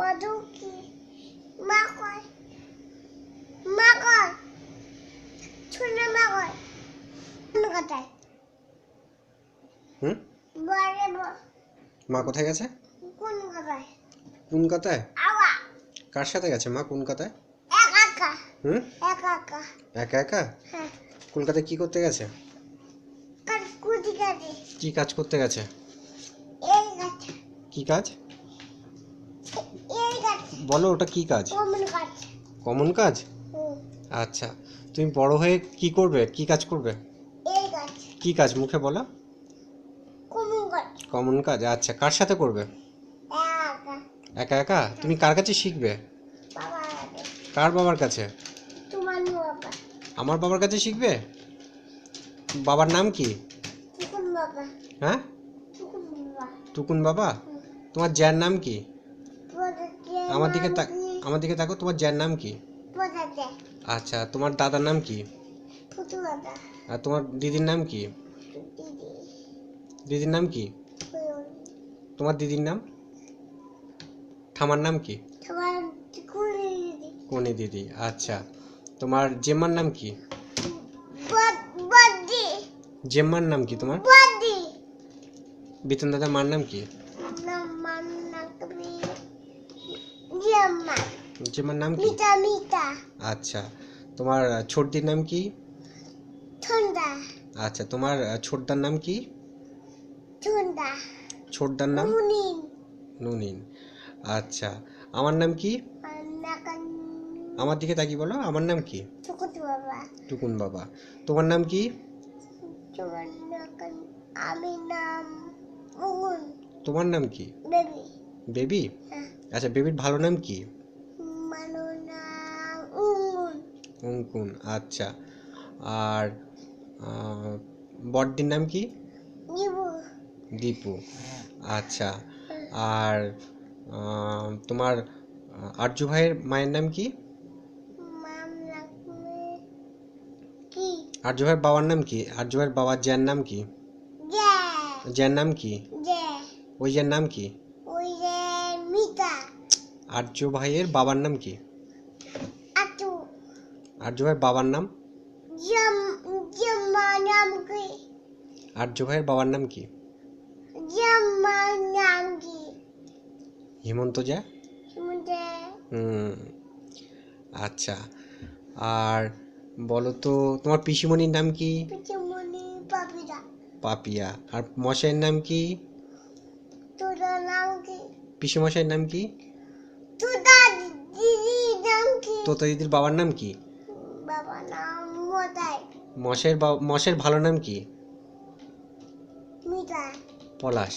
মধু কি মা কয় মা কয় শুনে মা কয় কোন কথায় হুম? বলে মা কোথায় গেছে? কোন কথায়? কোন কথায়? আওয়া। কার সাথে গেছে মা কোন কথায়? এক একা। হুম? এক একা। একা একা? হ্যাঁ। কলকাতায় কি করতে গেছে? কাজ কুটি কাটে কি কাজ করতে গেছে? এই গাছ কি কাজ? গাছ বলো ওটা কি কাজ? কমন কাজ। আচ্ছা তুমি বড় হয়ে কি করবে? কি কাজ করবে? কি কাজ? মুখে বলো। কমন কাজ। আচ্ছা। কার সাথে করবে? একা। একা তুমি কার কাছে শিখবে? কার বাবার কাছে? আমার বাবার কাছে শিখবে? বাবার নাম কি? হ্যাঁ? টুকুন বাবা। তোমার জ্যার নাম কি? আমার দিকে তাক আমার দিকে তাকো তোমার জ্যার নাম কি? আচ্ছা তোমার দাদার নাম কি? আর তোমার দিদির নাম কি? দিদি। দিদির নাম কি? তোমার দিদির নাম? ঠামার নাম কি? কুড়ি দিদি। আচ্ছা। তোমার জেম্মার নাম কি? জেম্মার নাম কি তোমার? বিতন দাদার মার নাম কি? জেম্মার নাম কি? মিটা মিটা আচ্ছা তোমার ছোটদির নাম কি? ঠান্ডা আচ্ছা তোমার ছোটদার নাম কি? ঠান্ডা ছোটদার নাম? মুনিন নুনিন। আচ্ছা আমার নাম কি? আমার দিকে তাকি বলো আমার নাম কি? চুকুত বাবা। টুকুন বাবা। তোমার নাম কি? তোমার আমি নাম তোমার নাম কি? বেবি। বেবি? হ্যাঁ। আচ্ছা বেবির ভালো নাম কি? অঙ্কুন আচ্ছা। আর বড়দির নাম কি? দীপু। আচ্ছা। আর তোমার আরজু ভাইয়ের মায়ের নাম কি? আরজু ভাইয়ের বাবার নাম কি? আরজু ভাইয়ের বাবার জ্যার নাম কি? জ্যার নাম কি? ওই জ্যার নাম কি? ওই যে মিতা। আরজু ভাইয়ের বাবার নাম কি? আরজু ভাইয়ের বাবার নাম? আরজু ভাইয়ের বাবার নাম কি? জম্মা নাম কি? হেমন্ত হুম আচ্ছা। আর বলো তো তোমার পিসিমণির নাম কি? পাপিয়া। আর মশাইয়ের নাম কি? তোরা নাম কি? পিসিমশাইয়ের নাম কি? তোদা দিদি নাম কি? তোতা দিদির বাবার নাম কি? বাবা নাম মশের মশের ভালো নাম কি? মিতা পলাশ।